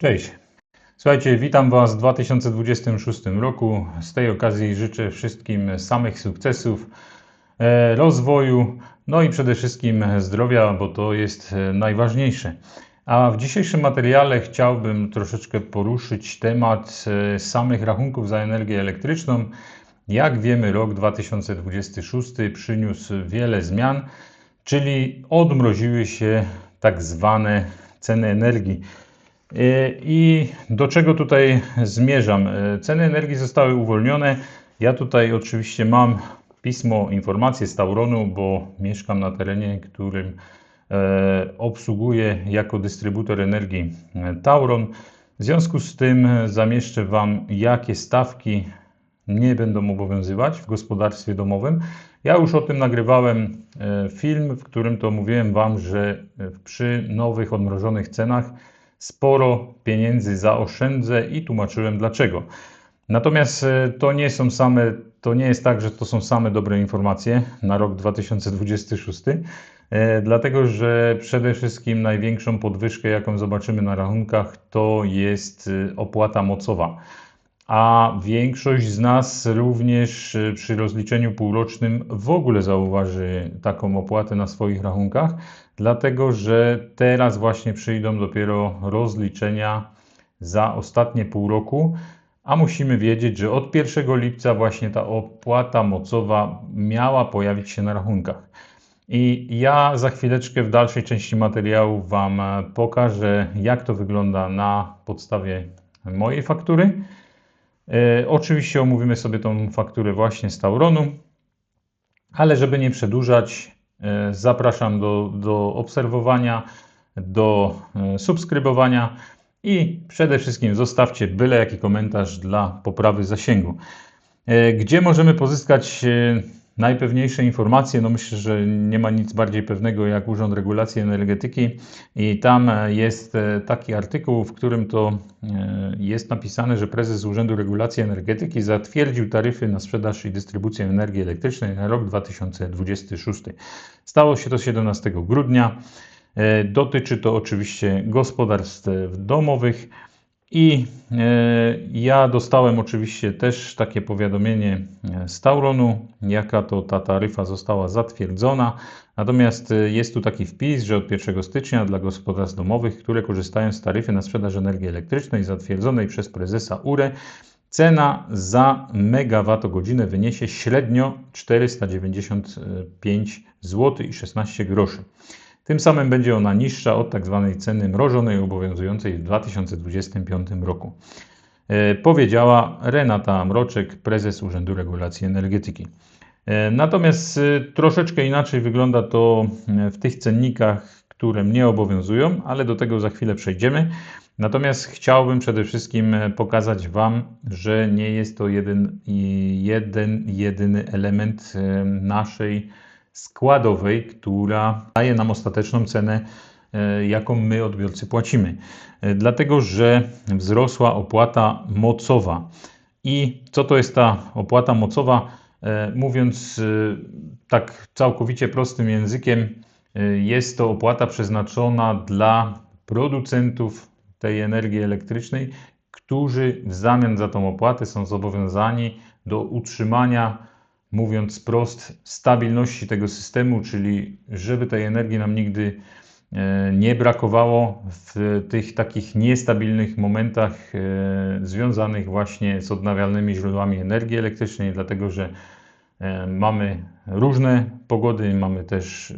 Cześć. Słuchajcie, witam Was w 2026 roku. Z tej okazji życzę wszystkim samych sukcesów, e, rozwoju, no i przede wszystkim zdrowia, bo to jest e, najważniejsze. A w dzisiejszym materiale chciałbym troszeczkę poruszyć temat e, samych rachunków za energię elektryczną. Jak wiemy, rok 2026 przyniósł wiele zmian, czyli odmroziły się tak zwane ceny energii. I do czego tutaj zmierzam? Ceny energii zostały uwolnione. Ja tutaj oczywiście mam pismo, informacje z Tauronu, bo mieszkam na terenie, którym e, obsługuję jako dystrybutor energii e, Tauron. W związku z tym zamieszczę Wam, jakie stawki nie będą obowiązywać w gospodarstwie domowym. Ja już o tym nagrywałem e, film, w którym to mówiłem Wam, że przy nowych odmrożonych cenach sporo pieniędzy zaoszczędzę i tłumaczyłem dlaczego. Natomiast e, to nie są same, to nie jest tak, że to są same dobre informacje na rok 2026, e, dlatego że przede wszystkim największą podwyżkę, jaką zobaczymy na rachunkach, to jest e, opłata mocowa. A większość z nas również przy rozliczeniu półrocznym w ogóle zauważy taką opłatę na swoich rachunkach dlatego że teraz właśnie przyjdą dopiero rozliczenia za ostatnie pół roku, a musimy wiedzieć, że od 1 lipca właśnie ta opłata mocowa miała pojawić się na rachunkach. I ja za chwileczkę w dalszej części materiału Wam pokażę, jak to wygląda na podstawie mojej faktury. E, oczywiście omówimy sobie tą fakturę właśnie z Tauronu, ale żeby nie przedłużać, zapraszam do, do obserwowania, do e, subskrybowania i przede wszystkim zostawcie byle jaki komentarz dla poprawy zasięgu. E, gdzie możemy pozyskać Najpewniejsze informacje, no myślę, że nie ma nic bardziej pewnego jak Urząd Regulacji Energetyki i tam jest e, taki artykuł, w którym to e, jest napisane, że prezes Urzędu Regulacji Energetyki zatwierdził taryfy na sprzedaż i dystrybucję energii elektrycznej na rok 2026. Stało się to 17 grudnia. E, dotyczy to oczywiście gospodarstw domowych. I e, ja dostałem oczywiście też takie powiadomienie e, z Tauronu, jaka to ta taryfa została zatwierdzona. Natomiast e, jest tu taki wpis, że od 1 stycznia dla gospodarstw domowych, które korzystają z taryfy na sprzedaż energii elektrycznej zatwierdzonej przez prezesa URE, cena za megawattogodzinę wyniesie średnio 495 zł i 16 groszy. Tym samym będzie ona niższa od tzw. Tak ceny mrożonej obowiązującej w 2025 roku. E, powiedziała Renata Mroczek, prezes Urzędu Regulacji Energetyki. E, natomiast e, troszeczkę inaczej wygląda to w tych cennikach, które mnie obowiązują, ale do tego za chwilę przejdziemy. Natomiast chciałbym przede wszystkim pokazać Wam, że nie jest to jeden, jeden jedyny element naszej składowej, która daje nam ostateczną cenę, e, jaką my odbiorcy płacimy. E, dlatego, że wzrosła opłata mocowa. I co to jest ta opłata mocowa? E, mówiąc tak całkowicie prostym językiem, jest to opłata przeznaczona dla producentów tej energii elektrycznej, którzy w zamian za tą opłatę są zobowiązani do utrzymania mówiąc prost, stabilności tego systemu, czyli żeby tej energii nam nigdy e, nie brakowało w tych takich niestabilnych momentach e, związanych właśnie z odnawialnymi źródłami energii elektrycznej, dlatego że e, mamy różne pogody, mamy też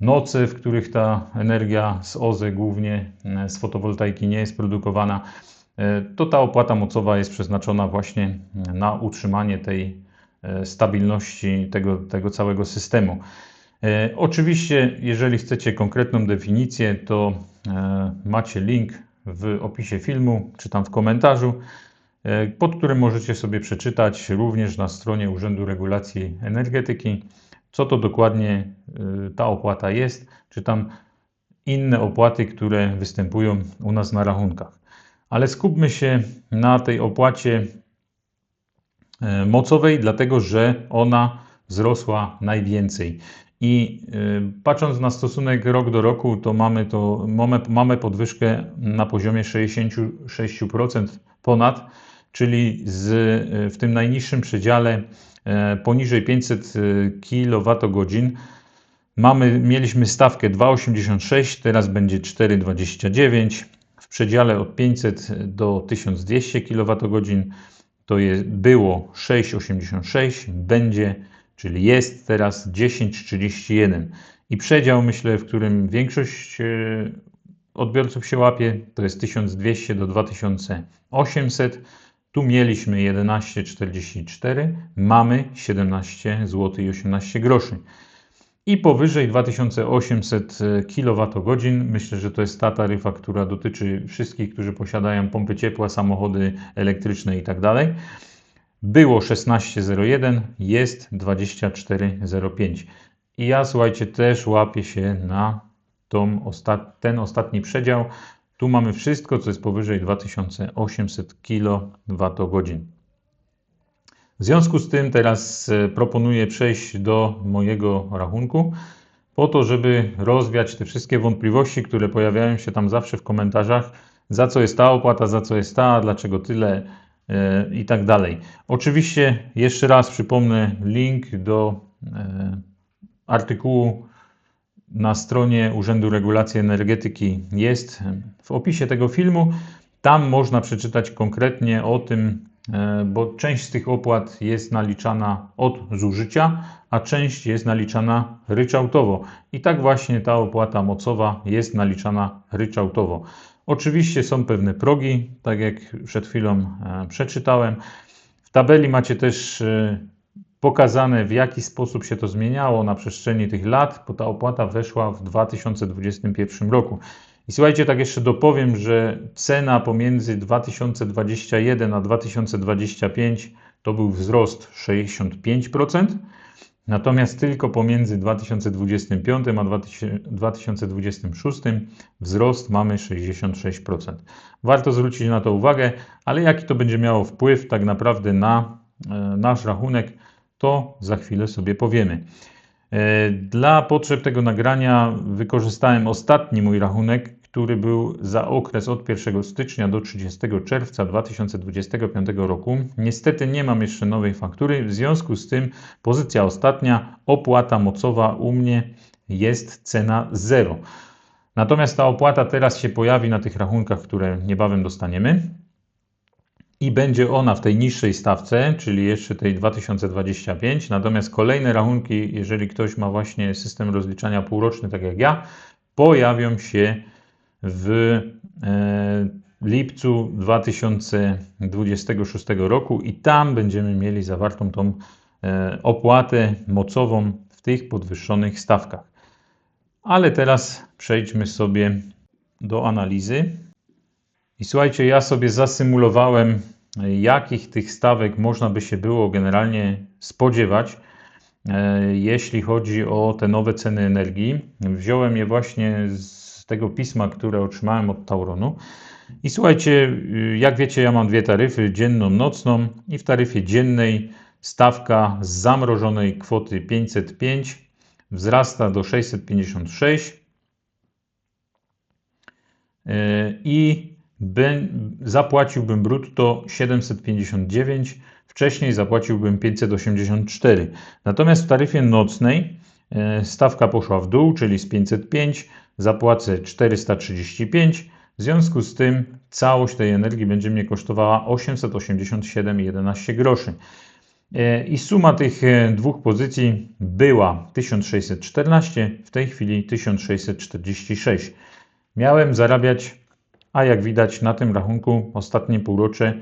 noce, w których ta energia z OZE, głównie z fotowoltaiki, nie jest produkowana. To ta opłata mocowa jest przeznaczona właśnie na utrzymanie tej stabilności tego, tego całego systemu. E, oczywiście, jeżeli chcecie konkretną definicję, to e, macie link w opisie filmu, czy tam w komentarzu, pod którym możecie sobie przeczytać również na stronie Urzędu Regulacji Energetyki, co to dokładnie ta opłata jest, czy tam inne opłaty, które występują u nas na rachunkach. Ale skupmy się na tej opłacie E, mocowej, dlatego że ona wzrosła najwięcej. I y, patrząc na stosunek rok do roku, to mamy, to, mamy, mamy podwyżkę na poziomie 66% ponad, czyli z, y, w tym najniższym przedziale poniżej 500 kWh mamy, mieliśmy stawkę 2,86, teraz będzie 4,29. W przedziale od 500 do 1200 kWh to jest, było 6,86, będzie czyli jest teraz 10,31. I przedział, myślę, w którym większość e, odbiorców się łapie, to jest 1200 do 2800. Tu mieliśmy 11,44, mamy 17 zł i 18 groszy. I powyżej 2800 kWh, myślę, że to jest ta taryfa, która dotyczy wszystkich, którzy posiadają pompy ciepła, samochody elektryczne itd. Tak było 16.01, jest 24.05. I ja, słuchajcie, też łapię się na tą ostat ten ostatni przedział. Tu mamy wszystko, co jest powyżej 2800 kWh. W związku z tym teraz e, proponuję przejść do mojego rachunku, po to, żeby rozwiać te wszystkie wątpliwości, które pojawiają się tam zawsze w komentarzach, za co jest ta opłata, za co jest ta, dlaczego tyle E, i tak dalej. Oczywiście jeszcze raz przypomnę link do e, artykułu na stronie Urzędu Regulacji Energetyki jest w opisie tego filmu. Tam można przeczytać konkretnie o tym, bo część z tych opłat jest naliczana od zużycia, a część jest naliczana ryczałtowo. I tak właśnie ta opłata mocowa jest naliczana ryczałtowo. Oczywiście są pewne progi, tak jak przed chwilą e, przeczytałem. W tabeli macie też e, pokazane, w jaki sposób się to zmieniało na przestrzeni tych lat, bo ta opłata weszła w 2021 roku. I słuchajcie, tak jeszcze dopowiem, że cena pomiędzy 2021 a 2025 to był wzrost 65%. Natomiast tylko pomiędzy 2025 a 2026 wzrost mamy 66%. Warto zwrócić na to uwagę, ale jaki to będzie miało wpływ tak naprawdę na e, nasz rachunek, to za chwilę sobie powiemy. E, dla potrzeb tego nagrania wykorzystałem ostatni mój rachunek, który był za okres od 1 stycznia do 30 czerwca 2025 roku. Niestety nie mam jeszcze nowej faktury, w związku z tym pozycja ostatnia, opłata mocowa u mnie jest cena 0. Natomiast ta opłata teraz się pojawi na tych rachunkach, które niebawem dostaniemy. I będzie ona w tej niższej stawce, czyli jeszcze tej 2025. Natomiast kolejne rachunki, jeżeli ktoś ma właśnie system rozliczania półroczny, tak jak ja, pojawią się w e, lipcu 2026 roku i tam będziemy mieli zawartą tą e, opłatę mocową w tych podwyższonych stawkach. Ale teraz przejdźmy sobie do analizy. I słuchajcie, ja sobie zasymulowałem, jakich tych stawek można by się było generalnie spodziewać, e, jeśli chodzi o te nowe ceny energii. Wziąłem je właśnie z z tego pisma, które otrzymałem od Tauronu. I słuchajcie, y, jak wiecie, ja mam dwie taryfy, dzienną, nocną i w taryfie dziennej stawka z zamrożonej kwoty 505 wzrasta do 656 y, i zapłaciłbym brutto 759, wcześniej zapłaciłbym 584. Natomiast w taryfie nocnej y, stawka poszła w dół, czyli z 505 zapłacę 435. W związku z tym całość tej energii będzie mnie kosztowała 887,11 groszy. E, I suma tych e, dwóch pozycji była 1614, w tej chwili 1646. Miałem zarabiać, a jak widać na tym rachunku ostatnie półrocze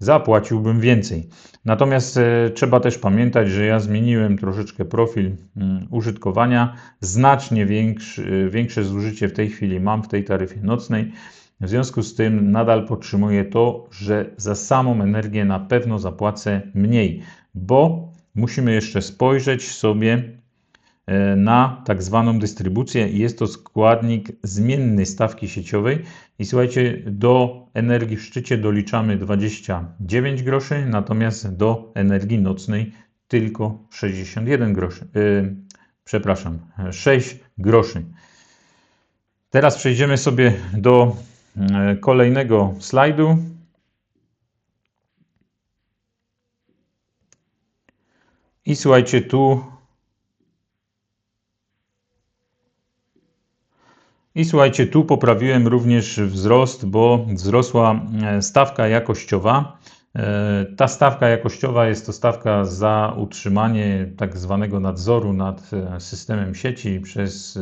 zapłaciłbym więcej. Natomiast e, trzeba też pamiętać, że ja zmieniłem troszeczkę profil mm, użytkowania. Znacznie większy, e, większe zużycie w tej chwili mam w tej taryfie nocnej. W związku z tym nadal podtrzymuję to, że za samą energię na pewno zapłacę mniej, bo musimy jeszcze spojrzeć sobie na tak zwaną dystrybucję jest to składnik zmienny stawki sieciowej. I słuchajcie, do energii w szczycie doliczamy 29 groszy, natomiast do energii nocnej tylko 61 groszy. Yy, przepraszam, 6 groszy. Teraz przejdziemy sobie do e, kolejnego slajdu. I słuchajcie, tu I słuchajcie, tu poprawiłem również wzrost, bo wzrosła e, stawka jakościowa. E, ta stawka jakościowa jest to stawka za utrzymanie tak zwanego nadzoru nad e, systemem sieci przez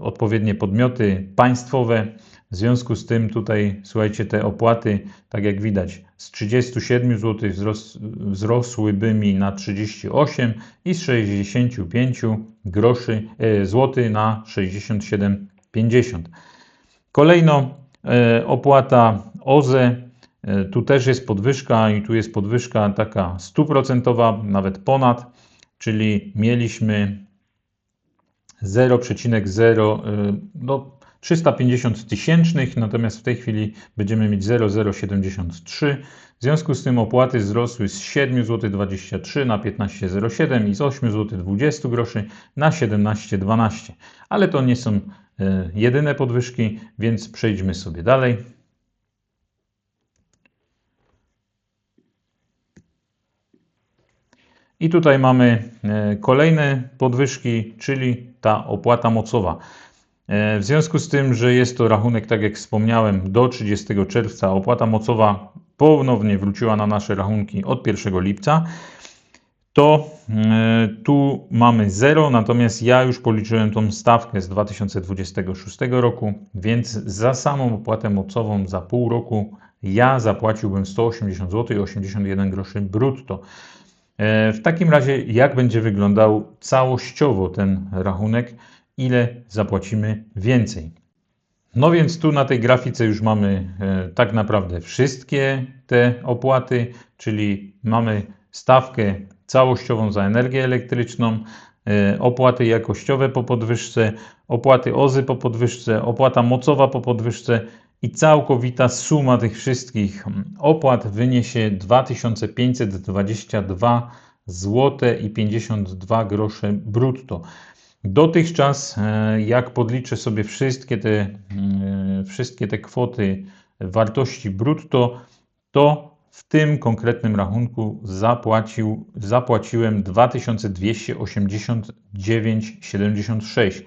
odpowiednie podmioty państwowe. W związku z tym tutaj, słuchajcie, te opłaty, tak jak widać, z 37 zł wzros, wzrosłyby mi na 38 i z 65 groszy e, złoty na 67,50. Kolejno e, opłata OZE. E, tu też jest podwyżka i tu jest podwyżka taka stuprocentowa, nawet ponad, czyli mieliśmy 0,0 e, no, 350 tysięcznych, natomiast w tej chwili będziemy mieć 0,073. W związku z tym opłaty wzrosły z 7 zł 23 na 15,07 i z 8 zł 20 groszy na 17,12. Ale to nie są e, jedyne podwyżki, więc przejdźmy sobie dalej. I tutaj mamy e, kolejne podwyżki, czyli ta opłata mocowa. E, w związku z tym, że jest to rachunek, tak jak wspomniałem, do 30 czerwca, opłata mocowa ponownie wróciła na nasze rachunki od 1 lipca, to e, tu mamy 0, natomiast ja już policzyłem tą stawkę z 2026 roku, więc za samą opłatę mocową za pół roku ja zapłaciłbym 180 zł i 81 groszy brutto. E, w takim razie, jak będzie wyglądał całościowo ten rachunek? Ile zapłacimy więcej. No więc tu na tej grafice już mamy e, tak naprawdę wszystkie te opłaty, czyli mamy stawkę całościową za energię elektryczną, e, opłaty jakościowe po podwyżce, opłaty OZY po podwyżce, opłata mocowa po podwyżce i całkowita suma tych wszystkich opłat wyniesie 2522 zł i 52 grosze brutto. Dotychczas, e, jak podliczę sobie wszystkie te, e, wszystkie te kwoty wartości brutto, to w tym konkretnym rachunku zapłacił, zapłaciłem 2289,76.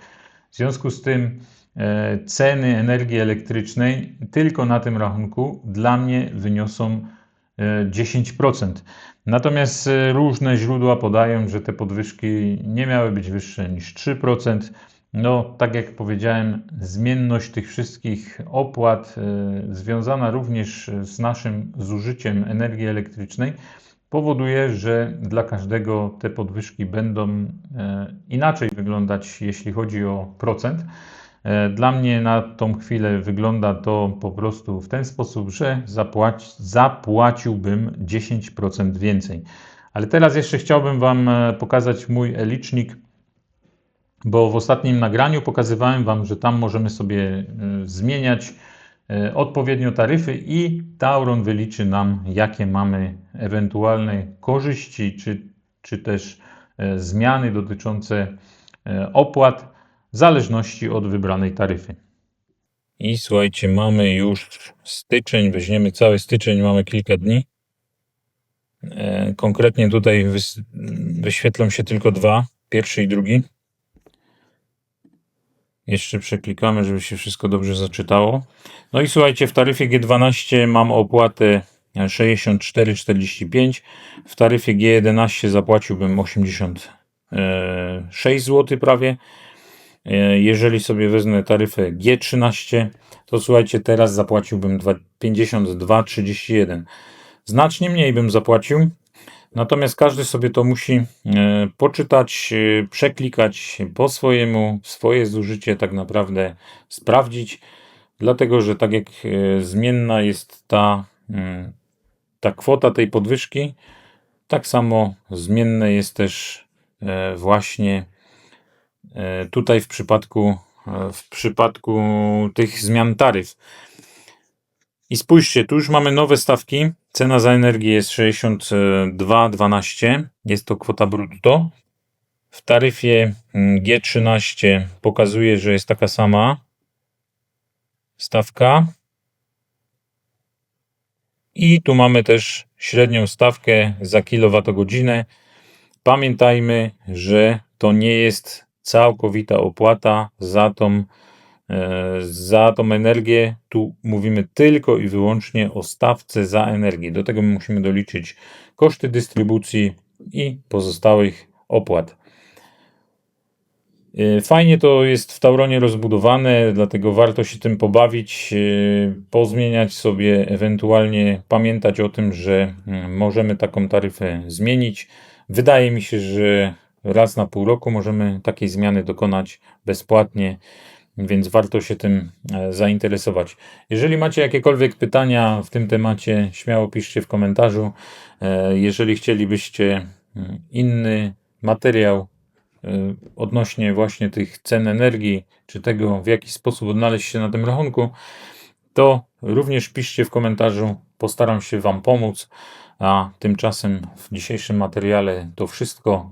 W związku z tym e, ceny energii elektrycznej tylko na tym rachunku dla mnie wyniosą 10%. Natomiast e, różne źródła podają, że te podwyżki nie miały być wyższe niż 3%. No, tak jak powiedziałem, zmienność tych wszystkich opłat, e, związana również z naszym zużyciem energii elektrycznej, powoduje, że dla każdego te podwyżki będą e, inaczej wyglądać, jeśli chodzi o procent. E, dla mnie na tą chwilę wygląda to po prostu w ten sposób, że zapłać, zapłaciłbym 10% więcej. Ale teraz jeszcze chciałbym Wam e, pokazać mój licznik, bo w ostatnim nagraniu pokazywałem Wam, że tam możemy sobie e, zmieniać odpowiednio taryfy i Tauron wyliczy nam, jakie mamy ewentualne korzyści, czy, czy też zmiany dotyczące opłat zależności od wybranej taryfy. I słuchajcie, mamy już styczeń, weźmiemy cały styczeń, mamy kilka dni. E, konkretnie tutaj wyświetlą się tylko dwa, pierwszy i drugi. Jeszcze przeklikamy, żeby się wszystko dobrze zaczytało. No i słuchajcie, w taryfie G12 mam opłatę 64,45. W taryfie G11 zapłaciłbym 86 zł prawie. E, jeżeli sobie wezmę taryfę G13, to słuchajcie, teraz zapłaciłbym 52,31. Znacznie mniej bym zapłacił, natomiast każdy sobie to musi e, poczytać, e, przeklikać po swojemu, swoje zużycie tak naprawdę sprawdzić, dlatego że tak jak zmienna jest ta, mm, ta kwota tej podwyżki, tak samo zmienne jest też właśnie tutaj w przypadku, e, w przypadku tych zmian taryf. I spójrzcie, tu już mamy nowe stawki. Cena za energię jest 62,12. Jest to kwota brutto. w taryfie mm, G13 pokazuje, że jest taka sama stawka. I tu mamy też średnią stawkę za kilowatogodzinę. Pamiętajmy, że to nie jest całkowita opłata za tą, e, za tą energię. Tu mówimy tylko i wyłącznie o stawce za energię. Do tego my musimy doliczyć koszty dystrybucji i pozostałych opłat. E, Fajnie to jest w Tauronie rozbudowane, dlatego warto się tym pobawić, e, pozmieniać sobie, ewentualnie pamiętać o tym, że mm, możemy taką taryfę zmienić. Wydaje mi się, że raz na pół roku możemy takiej zmiany dokonać bezpłatnie, więc warto się tym e, zainteresować. Jeżeli macie jakiekolwiek pytania w tym temacie, śmiało piszcie w komentarzu. E, Jeżeli chcielibyście mm, inny materiał y, odnośnie właśnie tych cen energii, czy tego w jaki sposób odnaleźć się na tym rachunku, to również piszcie w komentarzu. Postaram się Wam pomóc. A tymczasem w dzisiejszym materiale to wszystko.